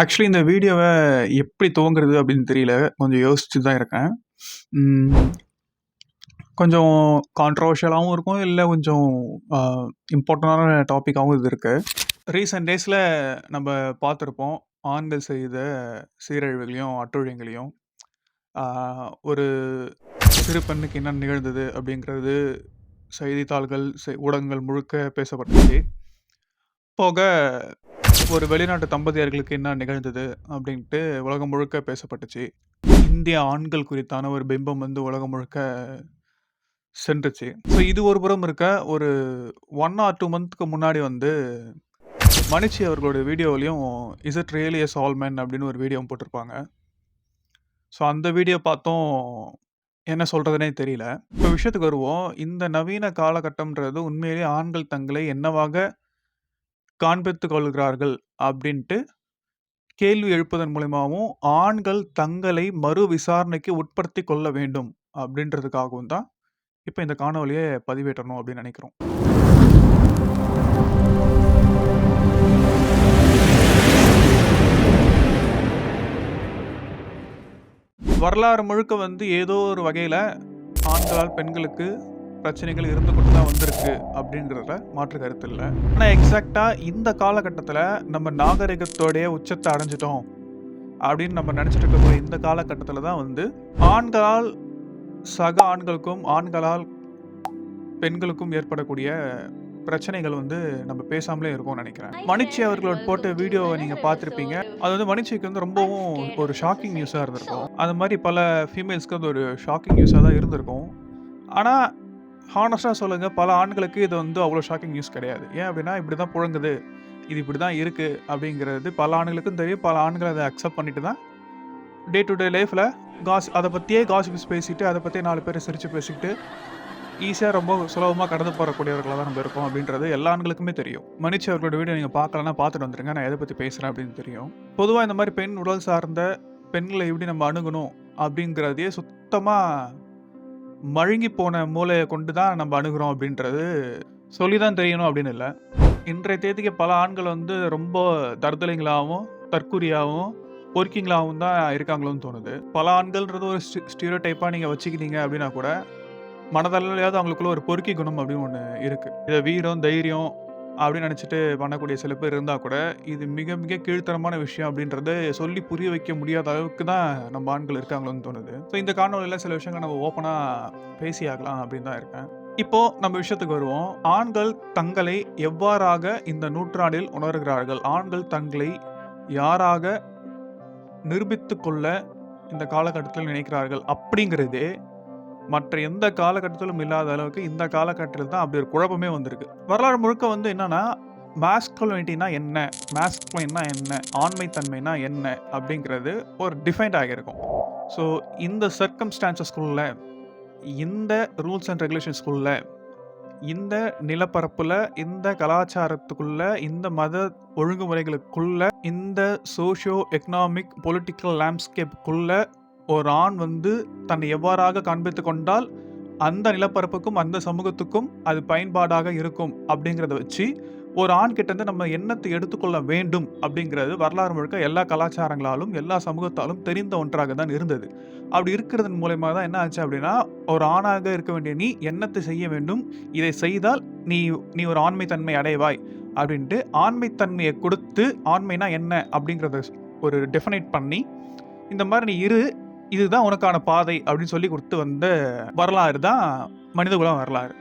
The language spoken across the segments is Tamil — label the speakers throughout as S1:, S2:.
S1: ஆக்சுவலி இந்த வீடியோவை எப்படி துவங்குறது அப்படின்னு தெரியல. கொஞ்சம் யோசிச்சு தான் இருக்கேன். கொஞ்சம் கான்ட்ரவர்ஷியலாகவும் இருக்கும். இல்லை கொஞ்சம் இம்பார்ட்டண்டான டாப்பிக்காகவும் இது இருக்குது ரீசென்ட் டேஸில் நம்ம பார்த்துருப்போம் ஆண்கள் செய்த சீரழிவுகளையும், அட்டுழியங்களையும் ஒரு சிறு பெண்ணுக்கு என்ன நிகழ்ந்தது அப்படிங்கிறது செய்தித்தாள்கள், ஊடகங்கள் முழுக்க பேசப்பட்டுச்சு. போக ஒரு வெளிநாட்டு தம்பதியர்களுக்கு என்ன நிகழ்ந்தது அப்படின்ட்டு உலகம் முழுக்க பேசப்பட்டுச்சு. இந்திய ஆண்கள் குறித்தான ஒரு பிம்பம் வந்து உலகம் முழுக்க சென்றுச்சு. ஸோ இது ஒரு புறம் இருக்க, ஒரு ஒன் ஆர் டூ மந்த்க்கு முன்னாடி வந்து மணிச்சி அவர்களுடைய வீடியோவிலையும் "is it really as all man அப்படின்னு ஒரு வீடியோ போட்டிருப்பாங்க. ஸோ அந்த வீடியோ பார்த்தோம் என்ன சொல்கிறதுனே தெரியல. இப்போ விஷயத்துக்கு வருவோம். இந்த நவீன காலகட்டம்ன்றது உண்மையிலேயே ஆண்கள் தங்களை என்னவாக காண்பித்து கொள்கிறார்கள் அப்படின்ட்டு கேள்வி எழுப்பதன் மூலிமாவும் ஆண்கள் தங்களை மறு விசாரணைக்கு உட்படுத்தி கொள்ள வேண்டும் அப்படின்றதுக்காகவும் தான், இப்போ இந்த காணொலியை பதிவேற்றணும் அப்படின்னு நினைக்கிறோம். வரலாறு முழுக்க வந்து ஏதோ ஒரு வகையில் ஆண்களால் பெண்களுக்கு பிரச்சனைகள் இருந்து கொண்டு தான் வந்திருக்கு அப்படிங்கிறதுல மாற்று கருத்து இல்ல. ஆனா எக்ஸாக்ட்டா இந்த காலகட்டத்தில நம்ம நாகரிகத்தோடைய உச்சத்த அடைஞ்சுட்டோம் அப்படின்னு நம்ம நினைச்சிட்டு இருக்கக்கூடிய இந்த காலகட்டத்தில தான் வந்து ஆண்களால் சக ஆண்களுக்கும், ஆண்களால் பெண்களுக்கும் ஏற்படக்கூடிய பிரச்சனைகள் வந்து நம்ம பேசாமலே இருக்கோம்னு நினைக்கிறேன். மனிச்சி அவர்களோட போட்ட வீடியோவ நீங்க பார்த்திருப்பீங்க. அது வந்து மனிச்சிக்கு வந்து ரொம்பவும் ஒரு ஷாக்கிங் நியூஸா இருந்திருக்கும். அந்த மாரி பல ஃபீமேல்ஸ்க்கு அது ஒரு ஷாக்கிங் நியூஸா தான் இருந்திருக்கும். ஆனா ஹானஸ்ட்டாக சொல்லுங்கள் பல ஆண்களுக்கு இது வந்து அவ்வளோ ஷாக்கிங் நியூஸ் கிடையாது. ஏன் அப்படின்னா, இப்படி தான் புழங்குது. இது இப்படி தான் இருக்குது அப்படிங்கிறது பல ஆண்களுக்கும் தெரியும். பல ஆண்கள் அதை அக்செப்ட் பண்ணிட்டு தான் டே டு டே லைஃப்பில் காஸ் அதை பற்றியே காசிப்ஸ் பேசிட்டு, அதை பற்றியே நாலு பேர் சிரித்து பேசிக்கிட்டு, ஈஸியாக ரொம்ப சுலபமாக கடந்து போகக்கூடியவர்களாக தான் நம்ம இருக்கோம் அப்படின்றது எல்லா ஆண்களுக்குமே தெரியும். மனிச்சி அவர்களோட வீடியோ நீங்கள் பார்க்கலன்னா பார்த்துட்டு வந்துருங்க. நான் எதை பற்றி பேசுகிறேன் அப்படின்னு தெரியும். பொதுவாக இந்த மாதிரி பெண் உடல் சார்ந்த பெண்களை எப்படி நம்ம அணுகணும் அப்படிங்கிறதையே சுத்தமாக மழுங்கி போன மூளையை கொண்டு தான் நம்ம அணுகிறோம் அப்படின்றது சொல்லி தான் தெரியணும் அப்படின்னு இல்லை இன்றைய தேதிக்கு பல ஆண்கள் வந்து ரொம்ப தருதலைங்களாவும், தற்கூரியாகவும் பொறுக்கிங்களாகவும் தான் இருக்காங்களோன்னு தோணுது. பல ஆண்கள்ன்றது ஒரு ஸ்டி ஸ்டீரியோடைப்பா நீங்கள் வச்சுக்கிட்டீங்க அப்படின்னா கூட, மனதளவிலயாவது அவங்களுக்குள்ள ஒரு பொறுக்கி குணம் அப்படின்னு ஒன்று இருக்குது இதை வீரம், தைரியம் அப்படின்னு நினச்சிட்டு பண்ணக்கூடிய சில பேர் இருந்தால் கூட, இது மிக மிக கீழ்த்தரமான விஷயம் அப்படின்றத சொல்லி புரிய வைக்க முடியாத அளவுக்கு தான் நம்ம ஆண்கள் இருக்காங்களோன்னு தோணுது. ஸோ இந்த காணொளியில சில விஷயங்கள் நம்ம ஓப்பனாக பேசி ஆகலாம் அப்படின்னு தான் இருக்கேன். இப்போ நம்ம விஷயத்துக்கு வருவோம். ஆண்கள் தங்களை எவ்வாறாக இந்த நூற்றாண்டில் உணர்கிறார்கள்? ஆண்கள் தங்களை யாராக நிரூபித்து கொள்ள இந்த காலகட்டத்தில் நினைக்கிறார்கள்? அப்படிங்கிறதே மற்ற எந்த காலகட்டத்திலும் இல்லாத அளவுக்கு இந்த காலகட்டத்தில் தான் அப்படி ஒரு குழப்பமே வந்திருக்கு. வரலாறு முழுக்க வந்து என்னன்னா, மாஸ்குலினிட்டினா என்ன? மாஸ்குலைன்னா என்ன? ஆண்மைத்தன்மைனா என்ன? அப்படிங்கிறது ஒரு டிஃபைன்ட் ஆகியிருக்கும். ஸோ இந்த சர்க்கம்ஸ்டான்சஸ்குள்ள இந்த ரூல்ஸ் அண்ட் ரெகுலேஷன்ஸ்குள்ள இந்த நிலப்பரப்பில் இந்த கலாச்சாரத்துக்குள்ள, இந்த மத ஒழுங்குமுறைகளுக்குள்ள, இந்த சோஷியோ எக்கனாமிக் பொலிட்டிக்கல் லேண்ட்ஸ்கேப்புக்குள்ள ஒரு ஆண் வந்து தன்னை எவ்வாறாக காண்பித்து கொண்டால், அந்த நிலப்பரப்புக்கும், அந்த சமூகத்துக்கும் அது பயன்பாடாக இருக்கும் அப்படிங்கிறத வச்சு, ஒரு ஆண் கிட்டேருந்து நம்ம எண்ணத்தை எடுத்துக்கொள்ள வேண்டும் அப்படிங்கிறது வரலாறு முழுக்க எல்லா கலாச்சாரங்களாலும், எல்லா சமூகத்தாலும் தெரிந்த ஒன்றாக தான் இருந்தது. அப்படி இருக்கிறதன் மூலயமா தான் என்ன ஆச்சு அப்படின்னா, ஒரு ஆணாக இருக்க வேண்டிய நீ எண்ணத்தை செய்ய வேண்டும். இதை செய்தால் நீ நீ ஒரு ஆண்மைத்தன்மை அடைவாய் அப்படின்ட்டு ஆண்மைத்தன்மையை கொடுத்து, ஆண்மைனா என்ன அப்படிங்கிறத ஒரு டெஃபனைட் பண்ணி, இந்த மாதிரி நீ இரு. இதுதான் உனக்கான பாதை அப்படின்னு சொல்லிக் கொடுத்து வந்த வரலாறு தான் மனிதகுலம் வரலாறு.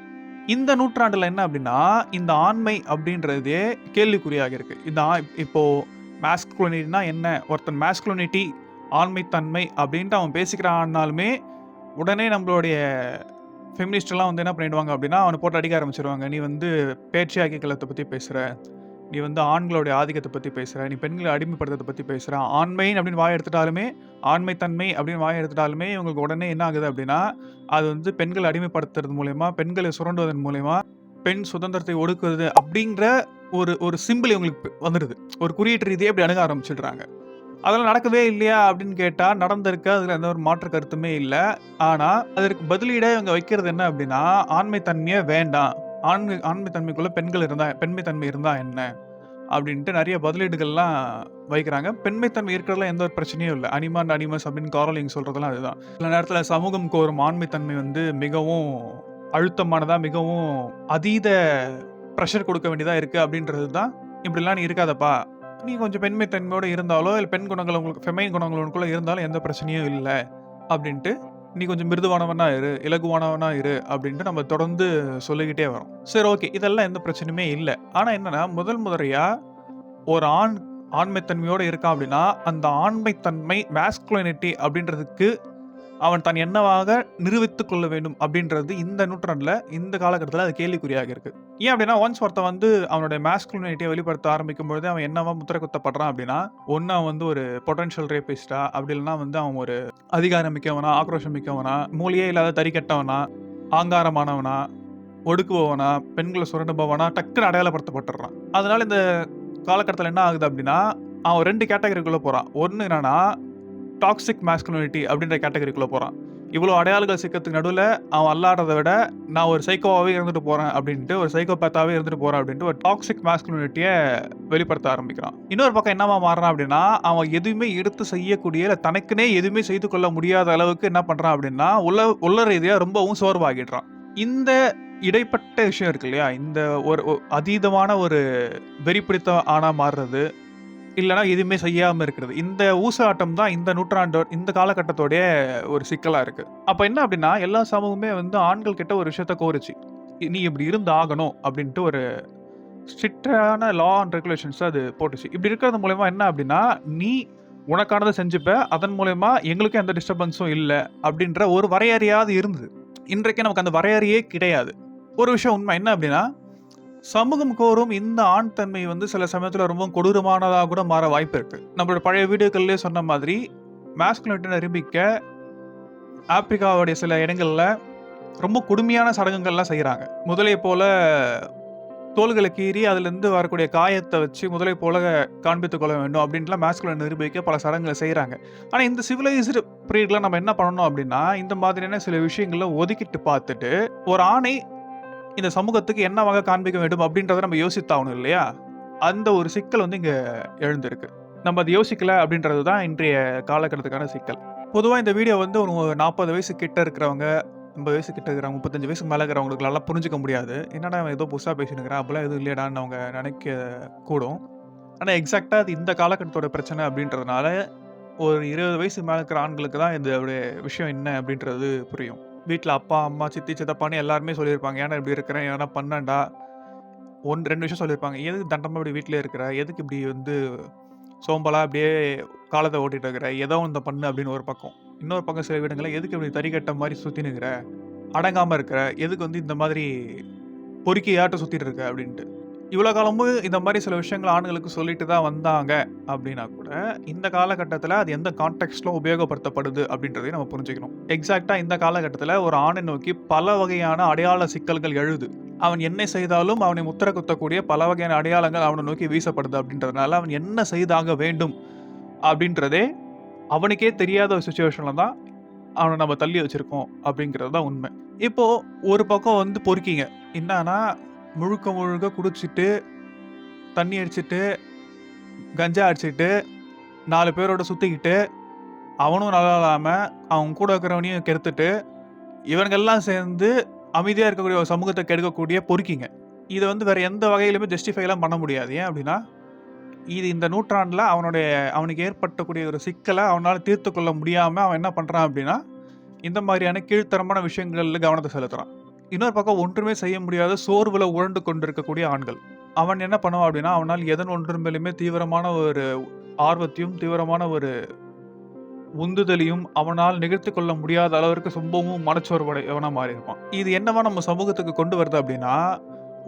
S1: இந்த நூற்றாண்டில் என்ன அப்படின்னா, இந்த ஆண்மை அப்படின்றதே கேள்விக்குறியாக இருக்கு. இந்த இப்போது இப்போ என்ன? ஒருத்தன் மேஸ்குலனிட்டி ஆண்மைத்தன்மை அப்படின்ட்டு அவன் பேசிக்கிறான்னாலுமே, உடனே நம்மளுடைய ஃபெமினிஸ்டெல்லாம் வந்து என்ன பண்ணிடுவாங்க அப்படின்னா, அவனை போட்டு அடிக்க ஆரம்பிச்சிருவாங்க நீ வந்து பேச்சியாக்கி கலத்தை பற்றி பேசுகிற நீ வந்து ஆண்களுடைய ஆதிக்கத்தை பற்றி பேசுகிற நீ பெண்களை அடிமைப்படுத்துறதை பற்றி பேசுகிற ஆண்மை அப்படின்னு வாய் எடுத்துட்டாலுமே, ஆண்மைத்தன்மை அப்படின்னு வாயை எடுத்துட்டாலுமே, இவங்களுக்கு உடனே என்ன ஆகுது அப்படின்னா, அது வந்து பெண்கள் அடிமைப்படுத்துறது மூலயமா பெண்களை சுரண்டுவதன் மூலயமா பெண் சுதந்திரத்தை ஒடுக்குறது அப்படிங்கிற ஒரு ஒரு சிம்பிள் இவங்களுக்கு வந்துடுது ஒரு குறியீட்டு ரீதியை இப்படி அணுக ஆரம்பிச்சிடுறாங்க அதெல்லாம் நடக்கவே இல்லையா அப்படின்னு கேட்டால் நடந்திருக்கு. அதில் எந்த ஒரு மாற்று கருத்துமே இல்லை ஆனால் அதற்கு பதிலீட இவங்க வைக்கிறது என்ன அப்படின்னா, ஆண்மைத்தன்மையை வேண்டாம். ஆண்மை ஆண்மைத்தன்மைக்குள்ளே பெண்கள் இருந்தால் பெண்மைத்தன்மை இருந்தால் என்ன? அப்படின்ட்டு நிறைய பதிலீடுகள்லாம் வைக்கிறாங்க. பெண்மைத்தன்மை இருக்கிறதுல எந்த ஒரு பிரச்சனையும் இல்லை. அனிமான் அனிமஸ் அப்படின்னு காரலிங் சொல்கிறதுலாம் அதுதான். சில நேரத்தில் சமூகம் கோரும் ஆண்மைத்தன்மை வந்து மிகவும் அழுத்தமானதாக மிகவும் அதீத ப்ரெஷர் கொடுக்க வேண்டியதாக இருக்குது அப்படின்றது தான். இப்படிலாம் நீ இருக்காதப்பா. நீ கொஞ்சம் பெண்மைத்தன்மையோடு இருந்தாலோ இல்லை பெண் குணங்கள் உங்களுக்கு ஃபெமைன் குணங்கள் உனக்குள்ள இருந்தாலும் எந்த பிரச்சனையும் இல்லை அப்படின்ட்டு நீ கொஞ்சம் மிருதுவானவனா இரு இலகுவானவனா இரு அப்படின்ட்டு நம்ம தொடர்ந்து சொல்லிக்கிட்டே வரோம். சரி ஓகே இதெல்லாம் எந்த பிரச்சனையுமே இல்லை. ஆனால் என்னன்னா முதல் முதலையாக ஒரு ஆண் ஆண்மைத்தன்மையோடு இருக்கான் அப்படின்னா அந்த ஆண்மைத்தன்மை மேஸ்குலினிட்டி அப்படின்றதுக்கு அவன் தான் என்னவாக நிரூபித்துக் கொள்ள வேண்டும் அப்படின்றது இந்த நூற்றாண்டில் இந்த காலகட்டத்தில் அது கேள்விக்குறியாக இருக்கு. ஏன் அப்படின்னா ஒன்ஸ் ஒருத்தன் வந்து அவனுடைய மேஸ்குலினிட்டியை வெளிப்படுத்த ஆரம்பிக்கும் பொழுது அவன் என்னவா முத்திரை குத்தப்படுறான் அப்படின்னா ஒன்று அவன் வந்து ஒரு பொட்டன்ஷியல் ரேபிஸ்டா அப்படி இல்லைன்னா வந்து அவன் ஒரு அதிகாரம் மிக்கவனா ஆக்ரோஷம் மிக்கவனா மூலியே இல்லாத தறி கெட்டவனா ஆங்காரமானவனா ஒடுக்குபவனா பெண்களை சுரண்டுபவனா டக்குன்னு அடையாளப்படுத்தப்பட்டுறான். அதனால இந்த காலகட்டத்தில் என்ன ஆகுது அப்படின்னா அவன் ரெண்டு கேட்டகரிக்குள்ளே போகிறான் ஒன்று என்னன்னா டாக்ஸிக் மேஸ்குலினிட்டி அப்படின்ற கேட்டகரிக்குள்ளே போகிறான் இவ்வளோ அடையாளங்கள் சிக்கிறதுக்கு நடுவில் அவன் அல்லாடுறத விட நான் ஒரு சைக்கோவாகவே இருந்துட்டு போகிறேன் அப்படின்ட்டு ஒரு சைக்கோபேத்தாகவே இருந்துட்டு போகிறேன் அப்படின்ட்டு ஒரு டாக்ஸிக் மேஸ்குலினிட்டியை வெளிப்படுத்த ஆரம்பிக்கிறான். இன்னொரு பக்கம் என்னவா மாறுறான் அப்படின்னா அவன் எதுவுமே எடுத்து செய்யக்கூடிய இல்லை தனக்குனே எதுவுமே செய்து கொள்ள முடியாத அளவுக்கு என்ன பண்ணுறான் அப்படின்னா உள்ள உள்ள ரீதியாக ரொம்பவும் சோர்வாகிடுறான். இந்த இடைப்பட்ட விஷயம் இருக்கு இல்லையா? இந்த ஒரு அதீதமான ஒரு வெறி பிடித்த ஆணா மாறுறது இல்லைனா எதுவுமே செய்யாமல் இருக்கிறது. இந்த ஊசாட்டம் தான் இந்த நூற்றாண்டு இந்த காலகட்டத்தோடைய ஒரு சிக்கலாக இருக்குது அப்போ என்ன அப்படின்னா எல்லா சமூகமே வந்து ஆண்கள் கிட்ட ஒரு விஷயத்த கோருச்சு. நீ இப்படி இருந்து ஆகணும் அப்படின்ட்டு ஒரு ஸ்ட்ரிக்டான லா அண்ட் ரெகுலேஷன்ஸ் அது போட்டுச்சு. இப்படி இருக்கிறது மூலயமா என்ன அப்படின்னா நீ உனக்கானதை செஞ்சுப்ப அதன் மூலயமா எங்களுக்கும் எந்த டிஸ்டர்பன்ஸும் இல்லை அப்படின்ற ஒரு வரையறையாவது இருந்தது. இன்றைக்கு நமக்கு அந்த வரையறையே கிடையாது. ஒரு விஷயம் உண்மை. என்ன அப்படின்னா சமூகம் கோரும் இந்த ஆண் தன்மை வந்து சில சமயத்தில் ரொம்ப கொடூரமானதாக கூட மாற வாய்ப்பு இருக்கு. நம்மளோட பழைய வீடியோக்கள்லேயே சொன்ன மாதிரி மேஸ்குலினிட்டி நிரூபிக்க ஆப்பிரிக்காவுடைய சில இடங்களில் ரொம்ப கொடுமையான சடங்குகள்லாம் செய்கிறாங்க முதலை போல தோள்களை கீறி அதுலேருந்து வரக்கூடிய காயத்தை வச்சு முதலை போல காண்பித்துக் கொள்ள வேண்டும் அப்படின்ட்டுலாம் மேஸ்குலின் நிரூபிக்க பல சடங்குகளை செய்கிறாங்க ஆனால் இந்த சிவிலைஸ்டு பீரியட்ல நம்ம என்ன பண்ணணும் அப்படின்னா இந்த மாதிரியான சில விஷயங்களை ஒதுக்கிட்டு பார்த்துட்டு ஒரு ஆணை இந்த சமூகத்துக்கு என்னவாக காண்பிக்க வேண்டும் அப்படின்றத நம்ம யோசித்தாகணும் இல்லையா? அந்த ஒரு சிக்கல் வந்து இங்கே எழுந்திருக்கு. நம்ம அதை யோசிக்கல அப்படின்றது தான் இன்றைய காலகட்டத்துக்கான சிக்கல். பொதுவாக இந்த வீடியோ வந்து ஒரு நாற்பது வயசு கிட்ட இருக்கிறவங்க ஐம்பது வயசு கிட்ட இருக்கிறவங்க முப்பத்தஞ்சு வயசுக்கு மேலே இருக்கிறவங்களுக்கு நல்லா புரிஞ்சுக்க முடியாது. என்னடா ஏதோ புதுசாக பேசினுக்கிறேன் அப்படிலாம் எதுவும் இல்லையடான்னு அவங்க நினைக்க கூடும். ஆனால் எக்ஸாக்டாக அது இந்த காலகட்டத்தோட பிரச்சனை அப்படின்றதுனால ஒரு இருபது வயசு மேலே இருக்கிற ஆண்களுக்கு தான் இந்த விஷயம் என்ன அப்படின்றது புரியும். வீட்டில் அப்பா அம்மா சித்தி சித்தப்பான்னு எல்லாருமே சொல்லியிருப்பாங்க. ஏன்னா இப்படி இருக்கிறேன் ஏன்னா பண்ணண்டா? ஒன்று ரெண்டு விஷயம் சொல்லியிருப்பாங்க. எதுக்கு தண்டமாக இப்படி வீட்டில் இருக்கிற? எதுக்கு இப்படி வந்து சோம்பலாக அப்படியே காலத்தை ஓட்டிகிட்டு இருக்கிற? ஏதோ இந்த பண்ணு அப்படின்னு ஒரு பக்கம். இன்னொரு பக்கம் சில வீடுங்களில் எதுக்கு இப்படி தறிக்கட்ட மாதிரி சுற்றி நிற்கிற அடங்காமல் இருக்கிற? எதுக்கு வந்து இந்த மாதிரி பொறுக்கியாட்ட சுற்றிட்டு இருக்க? அப்படின்ட்டு. இவ்வளோ காலமும் இந்த மாதிரி சில விஷயங்கள் ஆண்களுக்கு சொல்லிட்டு தான் வந்தாங்க அப்படின்னா கூட இந்த காலகட்டத்தில் அது எந்த கான்டெக்ட்ல உபயோகப்படுத்தப்படுது அப்படின்றதையும் நம்ம புரிஞ்சுக்கணும். எக்ஸாக்டாக இந்த காலகட்டத்தில் ஒரு ஆணை நோக்கி பல வகையான அடையாள சிக்கல்கள் எழுது. அவன் என்ன செய்தாலும் அவனை முத்திர குத்தக்கூடிய பல வகையான அடையாளங்கள் அவனை நோக்கி வீசப்படுது அப்படின்றதுனால அவன் என்ன செய்தாக வேண்டும் அப்படின்றதே அவனுக்கே தெரியாத ஒரு சுச்சுவேஷனில் தான் அவனை நம்ம தள்ளி வச்சுருக்கோம் அப்படிங்கிறது தான் உண்மை. இப்போது ஒரு பக்கம் வந்து பொறுக்கிங்க. என்னன்னா முழுக்க முழுக்க குடிச்சிட்டு தண்ணி அடிச்சிட்டு கஞ்சா அடிச்சிட்டு நாலு பேரோட சுற்றிக்கிட்டு அவனும் நல்லா இல்லாமல் அவங்க கூட இருக்கிறவனையும் கெடுத்துட்டு இவங்கெல்லாம் சேர்ந்து அமைதியாக இருக்கக்கூடிய ஒரு சமூகத்தை கெடுக்கக்கூடிய பொறுக்கிங்க. இதை வந்து வேறு எந்த வகையிலுமே ஜஸ்டிஃபைலாம் பண்ண முடியாது. ஏன் அப்படின்னா இது இந்த நூற்றாண்டில் அவனுடைய அவனுக்கு ஏற்பட்டக்கூடிய ஒரு சிக்கலை அவனால் தீர்த்து கொள்ள முடியாமல் அவன் என்ன பண்ணுறான் அப்படின்னா இந்த மாதிரியான கீழ்த்தரமான விஷயங்களில் கவனத்தை செலுத்துகிறான் இன்னொரு பக்கம் ஒன்றுமே செய்ய முடியாத சோர்வில் உழண்டு கொண்டிருக்கக்கூடிய ஆண்கள். அவன் என்ன பண்ணுவான் அப்படின்னா அவனால் எதன் ஒன்று மேலுமே தீவிரமான ஒரு ஆர்வத்தையும் தீவிரமான ஒரு உந்துதலையும் அவனால் நிகழ்த்தி கொள்ள முடியாத அளவிற்கு ரொம்பவும் மனச்சோர்வடையவனா மாறி இருப்பான் இது என்னவா நம்ம சமூகத்துக்கு கொண்டு வருது அப்படின்னா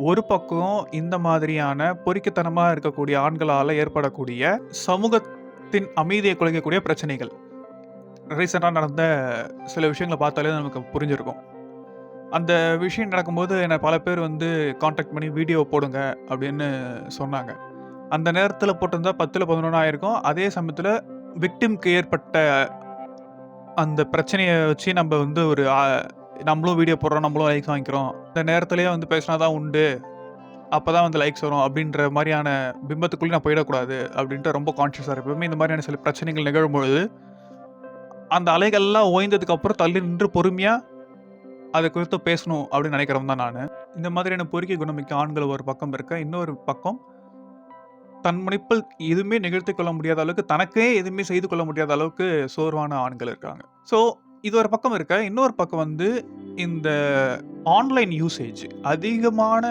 S1: ஒரு பக்கம் இந்த மாதிரியான பொறிக்கத்தனமாக இருக்கக்கூடிய ஆண்களால் ஏற்படக்கூடிய சமூகத்தின் அமைதியை குலைக்கக்கூடிய பிரச்சனைகள். ரீசெண்டாக நடந்த சில விஷயங்களை பார்த்தாலே நமக்கு புரிஞ்சிருக்கும். அந்த விஷயம் நடக்கும்போது என்னை பல பேர் வந்து காண்டாக்ட் பண்ணி வீடியோ போடுங்க அப்படின்னு சொன்னாங்க. அந்த நேரத்தில் போட்டிருந்தா பத்தில் பதினொன்று ஆயிருக்கும். அதே சமயத்தில் விக்டிம்க்கு ஏற்பட்ட அந்த பிரச்சனையை வச்சு நம்ம வந்து ஒரு நம்மளும் வீடியோ போடுறோம் நம்மளும் லைக் வாங்கிக்கிறோம். இந்த நேரத்திலேயே வந்து பேசினா தான் உண்டு. அப்போ தான் வந்து லைக்ஸ் வரும் அப்படின்ற மாதிரியான பிம்பத்துக்குள்ளே நான் போயிடக்கூடாது அப்படின்ட்டு ரொம்ப கான்ஷியஸாக இருப்பேன். இந்த மாதிரியான சில பிரச்சனைகள் நிகழும்பொழுது அந்த அலைகள்லாம் ஓய்ந்ததுக்கப்புறம் தள்ளி நின்று பொறுமையாக அதை குறித்து பேசணும் அப்படின்னு நினைக்கிறவன் தான் நான். இந்த மாதிரியான பொறுக்கி குணமிக்க ஆண்கள் ஒரு பக்கம் இருக்க இன்னொரு பக்கம் தன் முனைப்பில் எதுவுமே நிகழ்த்தி கொள்ள முடியாத அளவுக்கு தனக்கே எதுவுமே செய்து கொள்ள முடியாத அளவுக்கு சோர்வான ஆண்கள் இருக்காங்க. ஸோ இது ஒரு பக்கம் இருக்க இன்னொரு பக்கம் வந்து இந்த ஆன்லைன் யூசேஜ் அதிகமான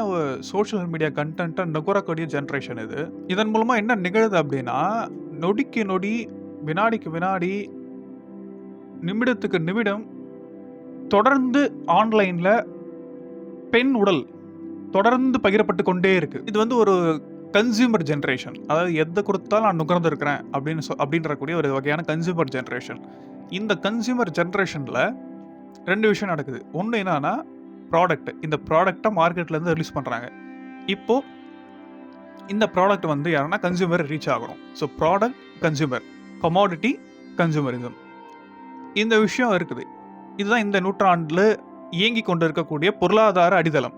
S1: சோஷியல் மீடியா கண்டென்ட்டை நுகரக்கூடிய ஜென்ரேஷன் இது. இதன் மூலமாக என்ன நிகழுது அப்படின்னா நொடிக்கு நொடி வினாடிக்கு வினாடி நிமிடத்துக்கு நிமிடம் தொடர்ந்து ஆன்லைனில் பெண் உடல் தொடர்ந்து பகிரப்பட்டு கொண்டே இருக்கு. இது வந்து ஒரு கன்சியூமர் ஜென்ரேஷன் அதாவது எதை கொடுத்தாலும் நான் நுகர்ந்து இருக்கிறேன் அப்படின்னு சொ அப்படின்றக்கூடிய ஒரு வகையான கன்சியூமர் ஜென்ரேஷன் இந்த கன்சியூமர் ஜென்ரேஷனில் ரெண்டு விஷயம் நடக்குது. ஒன்று என்னன்னா ப்ராடக்ட் இந்த ப்ராடக்டை மார்க்கெட்லேருந்து ரிலீஸ் பண்ணுறாங்க இப்போ இந்த ப்ராடக்ட் வந்து யாருன்னா கன்சியூமர் ரீச் ஆகணும். So product consumer commodity consumerism இந்த விஷயம் இருக்குது. இதுதான் இந்த நூற்றாண்டில் இயங்கி கொண்டு இருக்கக்கூடிய பொருளாதார அடித்தளம்.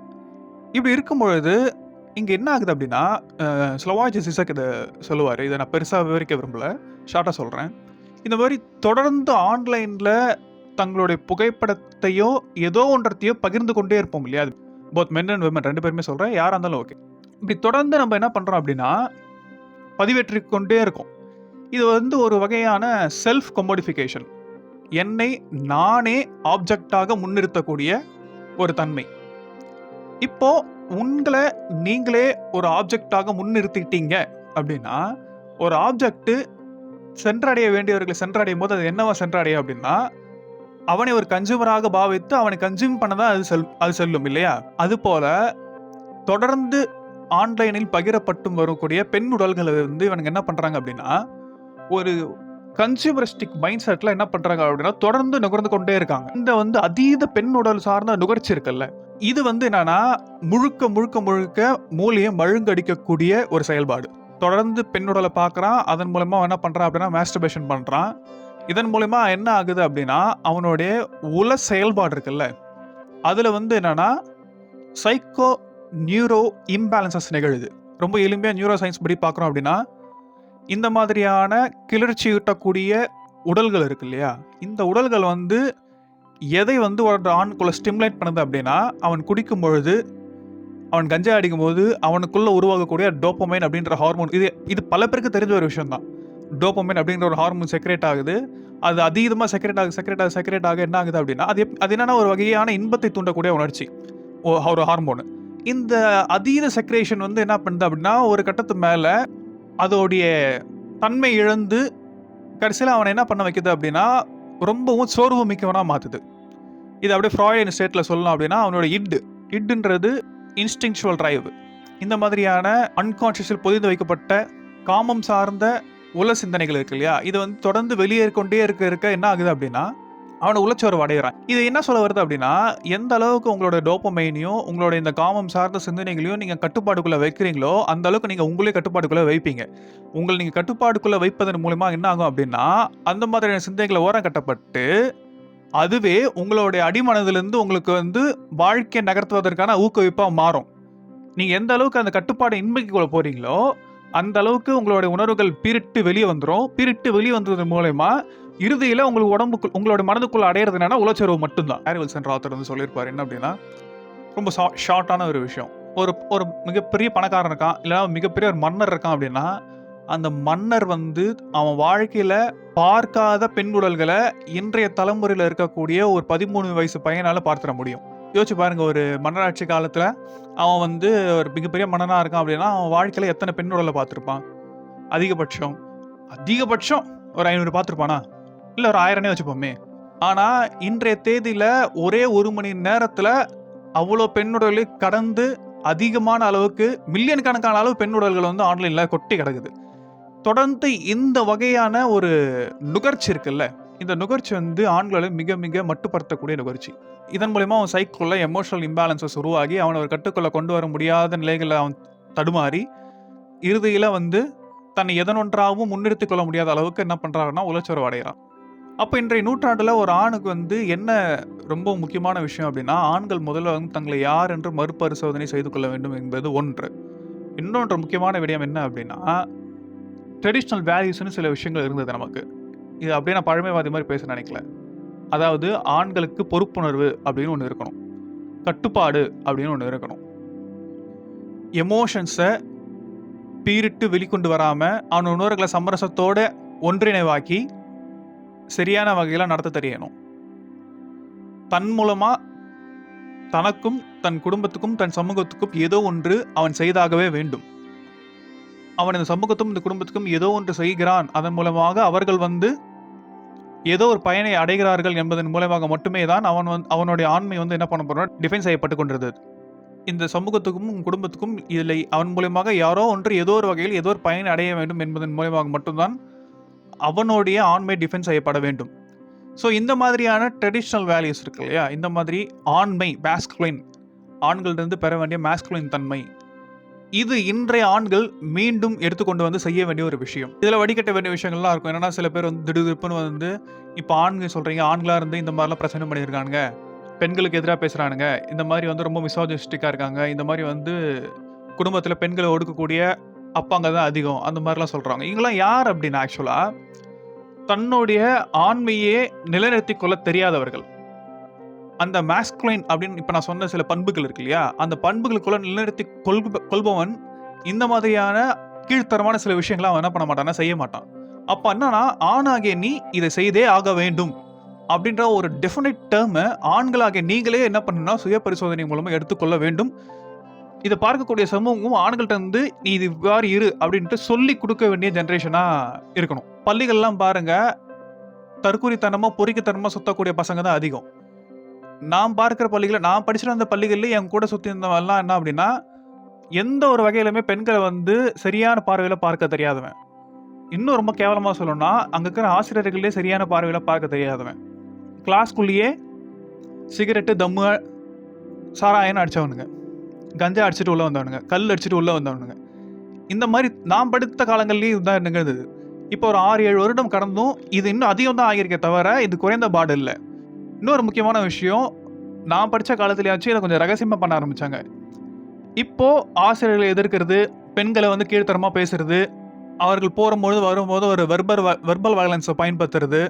S1: இப்படி இருக்கும் பொழுது இங்கே என்ன ஆகுது அப்படின்னா ஸ்லோவாஜி சிசக் இதை சொல்லுவார். இதை நான் பெருசாக விவரிக்க விரும்பல. ஷார்ட்டாக சொல்கிறேன் இந்த மாதிரி தொடர்ந்து ஆன்லைனில் தங்களுடைய புகைப்படத்தையோ ஏதோ ஒன்றத்தையோ பகிர்ந்து கொண்டே இருப்போம் இல்லையா? போத் மென் அண்ட் விமன் ரெண்டு பேருமே சொல்கிறேன் யாராக இருந்தாலும் ஓகே இப்படி தொடர்ந்து நம்ம என்ன பண்ணுறோம் அப்படின்னா பதிவேற்றிக்கொண்டே இருக்கும் இருக்கோம். இது வந்து ஒரு வகையான செல்ஃப் கொமோடிஃபிகேஷன் என்னை நானே ஆப்ஜெக்டாக முன்னிறுத்தக்கூடிய ஒரு தன்மை. இப்போ உங்களை நீங்களே ஒரு ஆப்ஜெக்டாக முன்னிறுத்திட்டீங்க அப்படின்னா ஒரு ஆப்ஜெக்ட் சென்றடைய வேண்டியவர்களை சென்றடையும் போது அது என்னவா சென்றடையும் அப்படின்னா அவனை ஒரு கன்சியூமராக பாவித்து அவனை கன்சியூம் பண்ணதான் அது செல் அது செல்லும் இல்லையா? அது போல தொடர்ந்து ஆன்லைனில் பகிரப்பட்டும் வரக்கூடிய பெண் உடல்களை வந்து இவனுங்க என்ன பண்ணுறாங்க அப்படின்னா ஒரு கன்சியூமரிஸ்டிக் மைண்ட் செட்ல என்ன பண்றாங்க அப்படின்னா தொடர்ந்து நுகர்ந்து கொண்டே இருக்காங்க. இந்த வந்து அதீத பெண் உடல் சார்ந்த நுகர்ச்சி இருக்குல்ல இது வந்து என்னன்னா முழுக்க முழுக்க முழுக்க மூலையை மழுங்கடிக்கக்கூடிய ஒரு செயல்பாடு. தொடர்ந்து பெண் உடலை அதன் மூலமா என்ன பண்றான் அப்படின்னா மேஸ்டர்பேஷன் பண்றான். இதன் மூலயமா என்ன ஆகுது அப்படின்னா அவனுடைய உல செயல்பாடு இருக்குல்ல அதுல வந்து என்னன்னா சைக்கோ நியூரோ இம்பேலன்சஸ் நிகழுது. ரொம்ப எளிமையாக நியூரோ சயின்ஸ் படி பார்க்குறோம் அப்படின்னா இந்த மாதிரியான கிளர்ச்சியூட்டக்கூடிய உடல்கள் இருக்கு இல்லையா? இந்த உடல்கள் வந்து எதை வந்து ஒரு ஆணுக்குள்ள ஸ்டிமுலேட் பண்ணுது அப்படின்னா அவன் குடிக்கும் பொழுது அவன் கஞ்சா அடிக்கும்போது அவனுக்குள்ளே உருவாகக்கூடிய டோப்பமைன் அப்படின்ற ஹார்மோன் இது இது பல பேருக்கு தெரிஞ்ச ஒரு விஷயம் தான் டோப்பமைன் அப்படின்ற ஒரு ஹார்மோன் செக்ரேட் ஆகுது. அது அதீதமாக செக்ரேட் ஆகுது செக்ரேட் ஆகுது செக்ரேட் ஆக என்ன ஆகுது அப்படின்னா அது எப்- அது என்னென்னா ஒரு வகையான இன்பத்தை தூண்டக்கூடிய உணர்ச்சி. ஓ- ஒரு ஹார்மோனு இந்த அதீத செக்ரேஷன் வந்து என்ன பண்ணுது அப்படின்னா ஒரு கட்டத்து மேலே அதோடைய தன்மை இழந்து கடைசியில் அவனை என்ன பண்ண வைக்குது அப்படின்னா ரொம்பவும் சோர்வு மிக்கவனாக மாற்றுது இது அப்படியே ஃப்ராய்டின் ஸ்டேட்டில் சொல்லலாம் அப்படின்னா அவனோட இட் இட்டுன்றது இன்ஸ்டிங்சுவல் ட்ரைவ் இந்த மாதிரியான அன்கான்ஷியஸில் பொதிந்து வைக்கப்பட்ட காமம் சார்ந்த உல சிந்தனைகள் இருக்கு இல்லையா? இது வந்து தொடர்ந்து வெளியேறி கொண்டே இருக்க இருக்க என்ன ஆகுது அப்படின்னா அவனை உளச்சோர்வு அடைகிறான் இது என்ன சொல்ல வருது அப்படின்னா எந்த அளவுக்கு உங்களோட டோப்பமைனையும் உங்களோட இந்த காமம் சார்ந்த சிந்தனைகளையும் நீங்கள் கட்டுப்பாடுக்குள்ளே வைக்கிறீங்களோ அந்த அளவுக்கு நீங்கள் உங்களே கட்டுப்பாடுக்குள்ளே வைப்பீங்க. உங்களை நீங்கள் கட்டுப்பாடுக்குள்ளே வைப்பதன் மூலமா என்ன ஆகும் அப்படின்னா அந்த மாதிரியான சிந்தனைகளை ஓரம் கட்டப்பட்டு அதுவே உங்களுடைய அடிமனதிலிருந்து உங்களுக்கு வந்து வாழ்க்கையை நகர்த்துவதற்கான ஊக்குவிப்பாக மாறும். நீங்கள் எந்த அளவுக்கு அந்த கட்டுப்பாடை இன்மைக்குள்ள போகிறீங்களோ அந்த அளவுக்கு உங்களுடைய உணர்வுகள் பிரிட்டு வெளியே வந்துடும் பிரிட்டு வெளியே வந்ததன் மூலயமா இறுதியில் உங்களுக்கு உடம்புக்கு உங்களோட மனதுக்குள்ள அடையிறது என்னன்னா உளச்செருவு மட்டும்தான். ஹாரி வில்சன் ராத்தர் வந்து சொல்லியிருப்பார் என்ன அப்படின்னா ரொம்ப ஷார்ட்டான ஒரு விஷயம். ஒரு ஒரு மிகப்பெரிய பணக்காரன் இருக்கான் இல்லை மிகப்பெரிய ஒரு மன்னர் இருக்கான் அப்படின்னா அந்த மன்னர் வந்து அவன் வாழ்க்கையில் பார்க்காத பெண் உடல்களை இன்றைய தலைமுறையில் இருக்கக்கூடிய ஒரு பதிமூணு வயசு பையனால் பார்த்துட முடியும். யோசிச்சு பாருங்க ஒரு மன்னராட்சி காலத்தில் அவன் வந்து ஒரு மிகப்பெரிய மன்னனாக இருக்கான் அப்படின்னா அவன் வாழ்க்கையில் எத்தனை பெண் உடலை பார்த்துருப்பான்? அதிகபட்சம் அதிகபட்சம் ஒரு ஐநூறு பார்த்துருப்பானா? இல்லை ஒரு ஆயிரம்னே வச்சுப்போமே. ஆனால் இன்றைய தேதியில் ஒரே ஒரு மணி நேரத்தில் அவ்வளோ பெண்ணுடலை கடந்து அதிகமான அளவுக்கு மில்லியன் கணக்கான அளவு பெண்ணுடல்கள் வந்து ஆன்லைனில் கொட்டி கிடக்குது. தொடர்ந்து இந்த வகையான ஒரு நுகர்ச்சி இருக்குல்ல இந்த நுகர்ச்சி வந்து ஆண்களை மிக மிக மட்டுப்படுத்தக்கூடிய நுகர்ச்சி. இதன் மூலயமா அவன் சைக்கிளில் எமோஷனல் இம்பேலன்சஸ் உருவாகி அவனை ஒரு கட்டுக்குள்ளே கொண்டு வர முடியாத நிலைகளில் அவன் தடுமாறி இறுதியில் வந்து தன்னை எதனொன்றாகவும் முன்னிறுத்திக் கொள்ள முடியாத அளவுக்கு என்ன பண்ணுறாருன்னா உளச்சொரவு அடைகிறான். அப்போ இன்றைய நூற்றாண்டில் ஒரு ஆணுக்கு வந்து என்ன ரொம்ப முக்கியமான விஷயம் அப்படின்னா, ஆண்கள் முதல்ல வந்து தங்களை யார் என்று மறுபரிசோதனை செய்து கொள்ள வேண்டும் என்பது ஒன்று. இன்னொன்று முக்கியமான விடயம் என்ன அப்படின்னா, ட்ரெடிஷ்னல் வேல்யூஸ்னு சில விஷயங்கள் இருந்தது நமக்கு. இது அப்படியே நான் பழமைவாதி மாதிரி பேச நினைக்கல. அதாவது ஆண்களுக்கு பொறுப்புணர்வு அப்படின்னு ஒன்று இருக்கணும். கட்டுப்பாடு அப்படின்னு ஒன்று இருக்கணும். எமோஷன்ஸை பீரிட்டு வெளிக்கொண்டு வராமல் அவன் உணர்களை சமரசத்தோடு ஒன்றிணைவாக்கி, சரியான வகையில் நடத்த தெரியணும். தன் மூலமாக தனக்கும், தன் குடும்பத்துக்கும், தன் சமூகத்துக்கும் ஏதோ ஒன்று அவன் செய்தாகவே வேண்டும். அவன் இந்த சமூகத்தும் இந்த குடும்பத்துக்கும் ஏதோ ஒன்று செய்கிறான். அதன் மூலமாக அவர்கள் வந்து ஏதோ ஒரு பயனை அடைகிறார்கள் என்பதன் மூலமாக மட்டுமே தான் அவன் வந்து அவனுடைய ஆண்மை வந்து என்ன பண்ண போறோம் டிஃபைன் செய்யப்பட்டு கொண்டிருந்தது. இந்த சமூகத்துக்கும், குடும்பத்துக்கும் இதில் அவன் மூலியமாக யாரோ ஒன்று ஏதோ ஒரு வகையில் ஏதோ ஒரு பயனை அடைய வேண்டும் என்பதன் மூலமாக மட்டும்தான் அவனுடைய ஆண்மை டிஃபென்ஸ் செய்யப்பட வேண்டும். ஸோ இந்த மாதிரியான ட்ரெடிஷ்னல் வேல்யூஸ் இருக்கு இல்லையா? இந்த மாதிரி ஆண்மை மாஸ்குலைன் ஆண்களிடமிருந்து பெற வேண்டிய மேஸ்குலின் தன்மை. இது இன்றைய ஆண்கள் மீண்டும் எடுத்துக்கொண்டு வந்து செய்ய வேண்டிய ஒரு விஷயம். இதில் வடிகட்ட வேண்டிய விஷயங்கள்லாம் இருக்கும். என்னன்னா சில பேர் வந்து திடுதிப்புன்னு வந்து இப்போ ஆண்கள் சொல்கிறீங்க ஆண்களாக இருந்து இந்த மாதிரிலாம் பிரச்சனை பண்ணியிருக்கானுங்க. பெண்களுக்கு எதிராக பேசுகிறானுங்க இந்த மாதிரி வந்து ரொம்ப மிசோஜினிஸ்டிக்கா இருக்காங்க. இந்த மாதிரி வந்து குடும்பத்தில் பெண்களை ஒடுக்கக்கூடிய அப்பாங்க தான் அதிகம். அந்த மாதிரிலாம் சொல்கிறாங்க இவங்களாம் யார் அப்படின்னு ஆக்சுவலாக தன்னுடைய ஆண்மையே நிலைநிறுத்தி கொள்ள தெரியாதவர்கள். அந்த மேஸ்குலைன் அப்படின்னு இப்போ நான் சொன்ன சில பண்புகள் இருக்கு இல்லையா? அந்த பண்புகளுக்குள்ள நிலைநிறுத்தி கொள் கொள்பவன் இந்த மாதிரியான கீழ்த்தரமான சில விஷயங்கள அவன் என்ன பண்ண மாட்டான்னா, செய்ய மாட்டான். அப்போ என்னன்னா, ஆணாகிய நீ இதை செய்தே ஆக வேண்டும். அப்படின்ற ஒரு டெஃபினட் டேர்மை ஆண்களாகிய நீங்களே என்ன பண்ணணும்னா, சுய பரிசோதனை மூலமாக எடுத்துக்கொள்ள வேண்டும். இதை பார்க்கக்கூடிய சமூகமும் ஆண்கள்கிட்ட வந்து நீ இது இவ்வாறு இரு அப்படின்ட்டு சொல்லிக் கொடுக்க வேண்டிய ஜென்ரேஷனாக இருக்கணும். பள்ளிகள்லாம் பாருங்க, தற்குறித்தனமா, பொறிக்கத்தனமாக சுத்தக்கூடிய பசங்க தான் அதிகம். நான் பார்க்கிற பள்ளிகளை நான் படிச்சுட்டு வந்த பள்ளிகளில் என் கூட சுற்றி இருந்தவெல்லாம் என்ன அப்படின்னா, எந்த ஒரு வகையிலுமே பெண்களை வந்து சரியான பார்வையில் பார்க்க தெரியாதவன். இன்னும் ரொம்ப கேவலமாக சொல்லணும்னா, அங்கே இருக்கிற ஆசிரியர்களே சரியான பார்வையில் பார்க்க தெரியாதவன். கிளாஸ்க்குள்ளேயே சிகரெட்டு, தம்மு, சாராயன்னு அடித்தவனுங்க கஞ்சா அடிச்சுட்டு உள்ளே வந்தவனுங்க. கல் அடிச்சுட்டு உள்ளே வந்தவனுங்க. இந்த மாதிரி நான் படுத்த காலங்கள்லேயும் இதுதான் நிகழ்ந்தது. இப்போ ஒரு 6, 7 வருடம் கடந்தும் இது இன்னும் அதிகம் தான் ஆகியிருக்கே தவிர, இது குறைந்த பாடு இல்லை இன்னொரு முக்கியமான விஷயம், நான் படித்த காலத்திலயாச்சும் இதை கொஞ்சம் ரகசியமாக பண்ண ஆரம்பித்தாங்க இப்போது ஆசிரியர்களை எதிர்க்கிறது, பெண்களை வந்து கீழ்த்தரமாக பேசுறது, அவர்கள் போகும்பொழுது, வரும்போது ஒரு வெர்பர் வெர்பல் வயலன்ஸை பயன்படுத்துறது,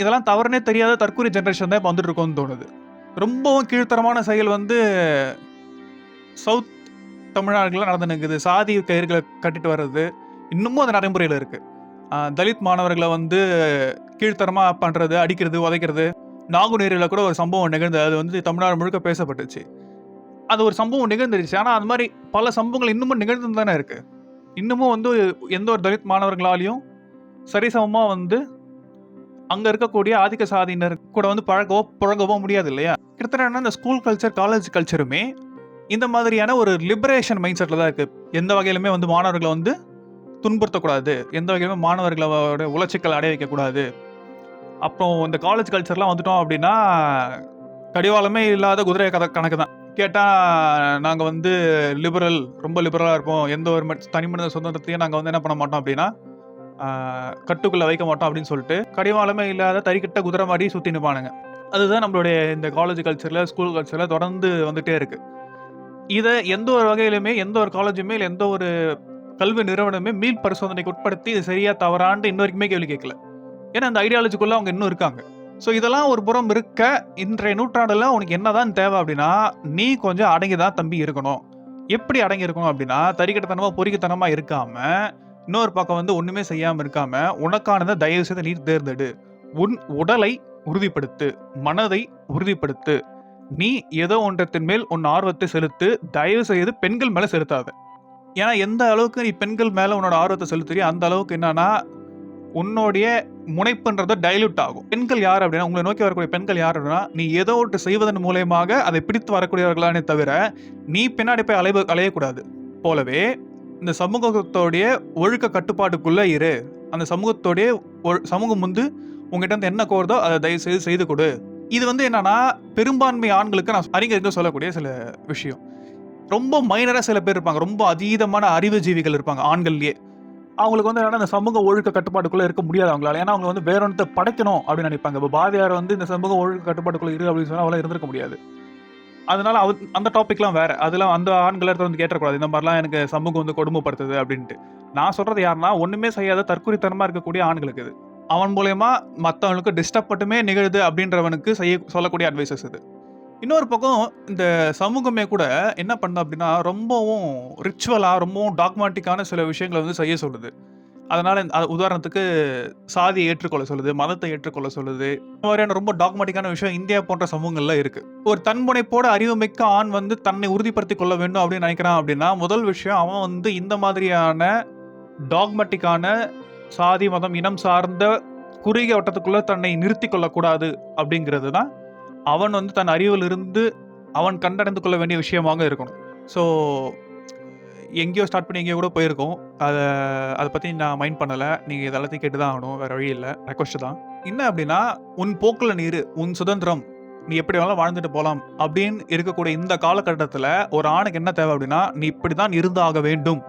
S1: இதெல்லாம் தவறுனே தெரியாத தற்கொலை ஜென்ரேஷன் தான் இப்போ வந்துட்டு இருக்கோம்னு தோணுது. ரொம்பவும் கீழ்த்தரமான செயல் வந்து சவுத் தமிழ்நாடுகளில் நடந்துன்னு இருக்குது. சாதி கயிறுகளை கட்டிட்டு வர்றது, இன்னமும் அது நடைமுறையில் இருக்குது தலித் மாணவர்களை வந்து கீழ்த்தரமாக பண்ணுறது அடிக்கிறது, உதைக்கிறது. நாங்குநேரில கூட ஒரு சம்பவம் நிகழ்ந்தது. அது வந்து தமிழ்நாடு முழுக்க பேசப்பட்டுச்சு. அது ஒரு சம்பவம் நிகழ்ந்துருச்சு. ஆனால் அது மாதிரி பல சம்பவங்கள் இன்னமும் நிகழ்ந்து தானே இருக்குது இன்னமும் வந்து எந்த ஒரு தலித் மாணவர்களாலையும் சரிசமமாக வந்து அங்கே இருக்கக்கூடிய ஆதிக்க சாதியினர் கூட வந்து பழகவோ, புழங்கவோ முடியாது இல்லையா? கிட்டத்தட்ட என்ன இந்த ஸ்கூல் கல்ச்சர், காலேஜ் கல்ச்சருமே இந்த மாதிரியான ஒரு லிபரேஷன் மைண்ட் செட்டில் தான் இருக்குது எந்த வகையிலுமே வந்து மாணவர்களை வந்து துன்புறுத்தக்கூடாது. எந்த வகையிலுமே மாணவர்களோட உழைச்சிக்கல் அடைய வைக்கக்கூடாது. அப்புறம் இந்த காலேஜ் கல்ச்சர்லாம் வந்துட்டோம் அப்படின்னா, கடிவாளமே இல்லாத குதிரை கதை கணக்கு தான். கேட்டால் நாங்கள் வந்து லிபரல் ரொம்ப லிபரலாக இருப்போம். எந்த ஒரு ம தனிமனித சுதந்திரத்தையும் நாங்கள் வந்து என்ன பண்ண மாட்டோம் அப்படின்னா, கட்டுக்குள்ளே வைக்க மாட்டோம் அப்படின்னு சொல்லிட்டு, கடிவாளமே இல்லாத தறிக்கிட்ட குதிரை மாதிரி சுற்றி நிற்பானுங்க அதுதான் நம்மளுடைய இந்த காலேஜ் கல்ச்சரில் ஸ்கூல் கல்ச்சரில் தொடர்ந்து வந்துகிட்டே இருக்குது இதை எந்த ஒரு வகையிலுமே, எந்த ஒரு காலேஜுமே, இல்லை எந்த ஒரு கல்வி நிறுவனமே மீள் பரிசோதனைக்கு உட்படுத்தி இது சரியா, தவறான்ட்டு இன்ன வரைக்குமே கேள்வி கேட்கல. ஏன்னா அந்த ஐடியாலஜிக்குள்ள அவங்க இன்னும் இருக்காங்க. ஸோ இதெல்லாம் ஒரு புறம் இருக்க, இன்றைய நூற்றாண்டில் உனக்கு என்னதான் தேவை அப்படின்னா, நீ கொஞ்சம் அடங்கி தான் தம்பி இருக்கணும். எப்படி அடங்கி இருக்கணும் அப்படின்னா, தறிகெட்டத்தனமா, பொறிக்கத்தனமாக இருக்காம, இன்னொரு பக்கம் வந்து ஒண்ணுமே செய்யாம இருக்காம, உனக்கானதை தயவு செய்து நீர் தேர்ந்தெடு. உன் உடலை உறுதிப்படுத்து. மனதை உறுதிப்படுத்து. நீ ஏதோ ஒன்றத்தின் மேல் உன் ஆர்வத்தை செலுத்து. தயவு செய்து பெண்கள் மேலே செலுத்தாத. ஏன்னா எந்த அளவுக்கு நீ பெண்கள் மேலே உன்னோட ஆர்வத்தை செலுத்துறியோ, அந்த அளவுக்கு என்னன்னா, உன்னுடைய முனைப்புன்றத டைல்யூட் ஆகும். பெண்கள் யார் அப்படின்னா, உங்களை நோக்கி வரக்கூடிய பெண்கள் யார் அப்படின்னா, நீ ஏதோ ஒன்று செய்வதன் மூலயமாக அதை பிடித்து வரக்கூடியவர்களானே தவிர, நீ பின்னாடி போய் அலைவ அலையக்கூடாது. போலவே, இந்த சமூகத்தோடைய ஒழுக்க கட்டுப்பாட்டுக்குள்ளே இரு. அந்த சமூகத்தோடைய ஒ சமூகம் வந்து உங்ககிட்ட என்ன கோருதோ அதை தயவு செய்து செய்து கொடு. இது வந்து என்னன்னா, பெரும்பான்மை ஆண்களுக்கு நான் அறிஞர்கள் சொல்லக்கூடிய சில விஷயம். ரொம்ப மைனராக சில பேர் இருப்பாங்க. ரொம்ப அதீதமான அறிவுஜீவிகள் இருப்பாங்க ஆண்கள்லயே. அவங்களுக்கு வந்து என்னன்னா இந்த சமூக ஒழுக்க கட்டுப்பாட்டுக்குள்ள இருக்க முடியாது அவங்களால. ஏன்னா அவங்க வந்து வேற ஒன்றத்தை படைக்கணும் அப்படின்னு நினைப்பாங்க. இப்போ பாதியார் வந்து இந்த சமூக ஒழுக்க கட்டுப்பாட்டுக்குள்ள இரு அப்படின்னு சொன்னால் அவளால இருந்திருக்க முடியாது. அதனால அவ அந்த டாபிக்லாம் வேற. அதெல்லாம் அந்த ஆண்களை வந்து கேட்டக்கூடாது இந்த மாதிரிலாம் எனக்கு சமூகம் வந்து கொடுமைப்படுத்துது அப்படின்ட்டு. நான் சொல்றது யாருன்னா ஒண்ணுமே செய்யாத தற்குறித்தனமா இருக்கக்கூடிய ஆண்களுக்கு இது. அவன் மூலயமா மற்றவங்களுக்கு டிஸ்டர்ப் மட்டுமே நிகழுது அப்படின்றவனுக்கு செய்ய சொல்லக்கூடிய அட்வைசஸ் இது. இன்னொரு பக்கம் இந்த சமூகமே கூட என்ன பண்ணுது அப்படின்னா ரொம்பவும் ரிச்சுவலாக ரொம்பவும் டாக்மாட்டிக்கான சில விஷயங்களை வந்து செய்ய சொல்லுது. அதனால் உதாரணத்துக்கு சாதியை ஏற்றுக்கொள்ள சொல்லுது மதத்தை ஏற்றுக்கொள்ள சொல்லுது. இந்த மாதிரியான ரொம்ப டாக்மெட்டிக்கான விஷயம் இந்தியா போன்ற சமூகங்களில் இருக்குது ஒரு தன்முனைப்போட அறிவுமிக்க ஆண் வந்து தன்னை உறுதிப்படுத்திக் கொள்ள வேண்டும் அப்படின்னு நினைக்கிறான் அப்படின்னா முதல் விஷயம் அவன் வந்து இந்த மாதிரியான டாக்மெட்டிக்கான சாதி மதம் இனம் சார்ந்த குறுகிய வட்டத்துக்குள்ளே தன்னை நிறுத்தி கொள்ளக்கூடாது அப்படிங்கிறது தான் அவன் வந்து தன் அறிவிலிருந்து அவன் கண்டடைந்து கொள்ள வேண்டிய விஷயமாக இருக்கணும். ஸோ எங்கேயோ ஸ்டார்ட் பண்ணி எங்கேயோ கூட போயிருக்கோம். அதை அதை பற்றி நான் மைண்ட் பண்ணலை. நீங்கள் இதெல்லாத்தையும் கேட்டு தான் ஆகணும். வேறு வழி இல்லை. ரெக்வஸ்ட் தான். என்ன அப்படின்னா உன் போக்கில் நீர் உன் சுதந்திரம். நீ எப்படி வேணாலும் வாழ்ந்துட்டு போகலாம் அப்படின்னு இருக்கக்கூடிய இந்த காலகட்டத்தில் ஒரு ஆணுக்கு என்ன தேவை அப்படின்னா நீ இப்படி தான் இருந்தாக வேண்டும்.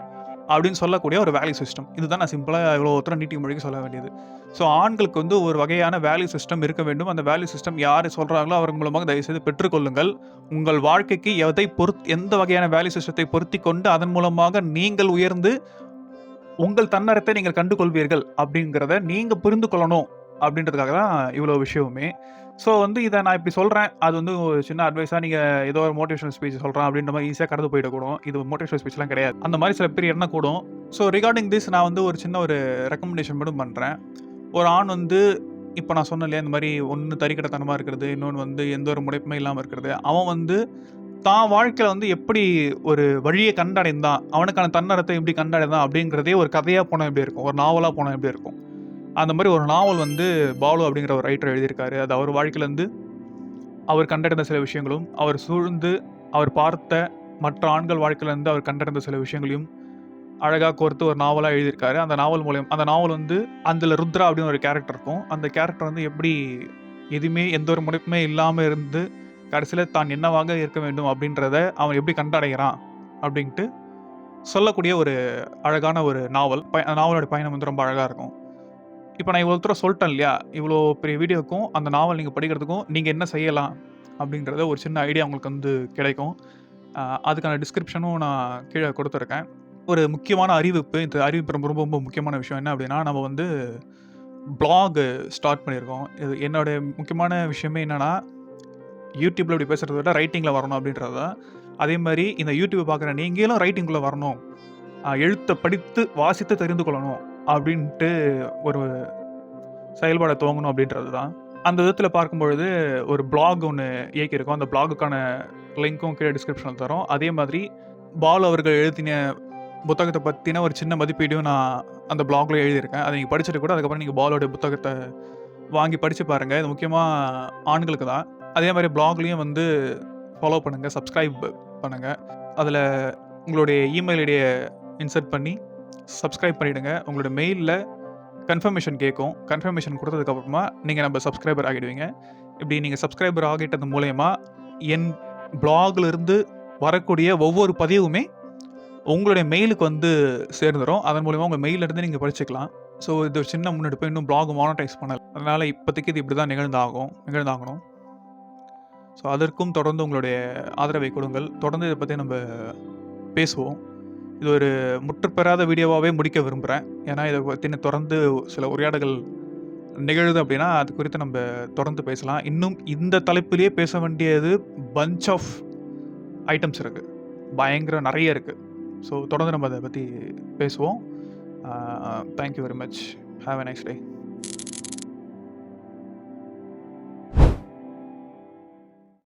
S1: அப்படின்னு சொல்லக்கூடிய ஒரு வேல்யூ சிஸ்டம் இதுதான் நான் சிம்பிளாக இவ்வளோ ஒருத்தரம் நீட்டி மொழிக்கு சொல்ல வேண்டியது. ஸோ ஆண்களுக்கு வந்து ஒரு வகையான வேல்யூ சிஸ்டம் இருக்க வேண்டும். அந்த வேல்யூ சிஸ்டம் யார் சொல்கிறாங்களோ அவர் மூலமாக தயவுசெய்து பெற்றுக்கொள்ளுங்கள் உங்கள் வாழ்க்கைக்கு எதை பொருத் எந்த வகையான வேல்யூ சிஸ்டத்தை பொருத்தி கொண்டு அதன் மூலமாக நீங்கள் உயர்ந்து உங்கள் தன்னரத்தை நீங்கள் கண்டுகொள்வீர்கள் அப்படிங்கிறத நீங்கள் புரிந்து கொள்ளணும். அப்படின்றதுக்காக தான் இவ்வளோ விஷயமுமே. ஸோ வந்து இதை நான் இப்படி சொல்கிறேன் அது வந்து ஒரு சின்ன அட்வைஸாக நீங்கள் ஏதோ ஒரு மோட்டிவேஷனல் ஸ்பீச் சொல்கிறேன் அப்படின்ற மாதிரி ஈஸியாக கடந்து போயிடக்கூடும் இது மோட்டிவேஷனல் ஸ்பீச்லாம் கிடையாது. அந்த மாதிரி சில பேர் என்ன கூடும்? ஸோ ரிகார்டிங் திஸ் நான் வந்து ஒரு சின்ன ஒரு ரெக்கமெண்டேஷன் மட்டும் பண்ணுறேன் ஒரு ஆண் வந்து இப்போ நான் சொன்னேன் இல்லையா இந்த மாதிரி ஒன்று தறிக்கடைத்தனமாக இருக்கிறது இன்னொன்று வந்து எந்த ஒரு முடைப்புமே இல்லாமல் இருக்கிறது. அவன் வந்து தான் வாழ்க்கையில் வந்து எப்படி ஒரு வழியை கண்டடைந்தான்? அவனுக்கான தன்னரத்தை எப்படி கண்டடைந்தான்? அப்படிங்கிறதே ஒரு கதையாக போனால் எப்படி இருக்கும்? ஒரு நாவலாக போனால் எப்படி இருக்கும்? அந்த மாதிரி ஒரு நாவல் வந்து பாலு அப்படிங்கிற ஒரு ரைட்டர் எழுதியிருக்காரு. அது அவர் வாழ்க்கையிலேருந்து அவர் கண்டடைந்த சில விஷயங்களும் அவர் சூழ்ந்து அவர் பார்த்த மற்ற ஆண்கள் வாழ்க்கையிலேருந்து அவர் கண்டடைந்த சில விஷயங்களையும் அழகாக கோர்த்து ஒரு நாவலாக எழுதியிருக்காரு. அந்த நாவல் மூலியம் அந்த நாவல் வந்து அதில் ருத்ரா அப்படின்னு ஒரு கேரக்டர் இருக்கும். அந்த கேரக்டர் வந்து எப்படி எதுவுமே எந்த ஒரு முனைப்புமே இல்லாமல் இருந்து கடைசியில் தான் என்னவாக இருக்க வேண்டும் அப்படின்றத அவன் எப்படி கண்டடைகிறான் அப்படின்ட்டு சொல்லக்கூடிய ஒரு அழகான ஒரு நாவல். பய நாவலோட பயணம் வந்து ரொம்ப அழகாக இருக்கும். இப்போ நான் இவ்வளோ தூரம் சொல்லிட்டேன் இல்லையா? இவ்வளோ பெரிய வீடியோக்கும் அந்த நாவல் நீங்கள் படிக்கிறதுக்கும் நீங்கள் என்ன செய்யலாம் அப்படின்றத ஒரு சின்ன ஐடியா உங்களுக்கு வந்து கிடைக்கும். அதுக்கான டிஸ்கிரிப்ஷனும் நான் கீழே கொடுத்துருக்கேன். ஒரு முக்கியமான அறிவிப்பு இந்த அறிவிப்பு ரொம்ப ரொம்ப ரொம்ப முக்கியமான விஷயம் என்ன அப்படின்னா நம்ம வந்து பிளாக் ஸ்டார்ட் பண்ணியிருக்கோம். இது என்னோடய முக்கியமான விஷயமே என்னென்னா யூடியூப்பில் இப்படி பேசுகிறத விட ரைட்டிங்கில் வரணும் அப்படின்றது. தான் அதே மாதிரி இந்த யூடியூப் பார்க்குற நீங்களும் ரைட்டிங்குள்ளே வரணும். எழுத்தை படித்து வாசித்து தெரிந்து கொள்ளணும். அப்படின்ட்டு ஒரு செயல்பாடை துவங்கணும் அப்படின்றது தான் அந்த விதத்தில் பார்க்கும்பொழுது ஒரு பிளாக் ஒன்று இயக்கியிருக்கோம். அந்த பிளாகுக்கான லிங்க்கும் கீழே டிஸ்கிரிப்ஷனில் தரோம். அதே மாதிரி பால் அவர்கள் எழுதின புத்தகத்தை பற்றின ஒரு சின்ன மதிப்பீடும் நான் அந்த பிளாக்ல எழுதியிருக்கேன். அதை நீங்கள் படிச்சுட்டு கூட அதுக்கப்புறம் நீங்கள் பாலோட புத்தகத்தை வாங்கி படித்து பாருங்கள் இது முக்கியமாக ஆண்களுக்கு தான். அதே மாதிரி பிளாக்லேயும் வந்து ஃபாலோ பண்ணுங்கள் சப்ஸ்கிரைப் பண்ணுங்கள் அதில் உங்களுடைய இமெயில் ஐடியை இன்சர்ட் பண்ணி சப்ஸ்கிரைப் பண்ணிவிடுங்க உங்களோட மெயிலில் கன்ஃபர்மேஷன் கேட்கும். கன்ஃபர்மேஷன் கொடுத்ததுக்கப்புறமா நீங்கள் நம்ம சப்ஸ்கிரைபர் ஆகிடுவீங்க. இப்படி நீங்கள் சப்ஸ்கிரைபர் ஆகிட்டது மூலயமா என் பிளாக்லேருந்து வரக்கூடிய ஒவ்வொரு பதிவுமே உங்களுடைய மெயிலுக்கு வந்து சேர்ந்துடும் அதன் மூலயமா உங்கள் மெயிலிருந்து நீங்கள் படிச்சுக்கலாம். ஸோ இது ஒரு சின்ன முன்னெடுப்பு. இன்னும் பிளாக் மானிட்டைஸ் பண்ணல. அதனால் இப்போதைக்கு இது இப்படி தான் நிகழ்ந்தாகும். நிகழ்ந்தாகணும். ஸோ அதற்கும் தொடர்ந்து உங்களுடைய ஆதரவை கொடுங்கள். தொடர்ந்து இதை பற்றி நம்ம பேசுவோம். இது ஒரு முற்றுப்பெறாத வீடியோவாகவே முடிக்க விரும்புகிறேன் ஏன்னா இதை பற்றின தொடர்ந்து சில உரையாடல்கள் நிகழுது அப்படின்னா அது குறித்து நம்ம தொடர்ந்து பேசலாம். இன்னும் இந்த தலைப்பிலேயே பேச வேண்டியது பஞ்ச் ஆஃப் ஐட்டம்ஸ் இருக்குது பயங்கர நிறைய இருக்குது ஸோ தொடர்ந்து நம்ம அதை பற்றி பேசுவோம். Thank you very much have a nice day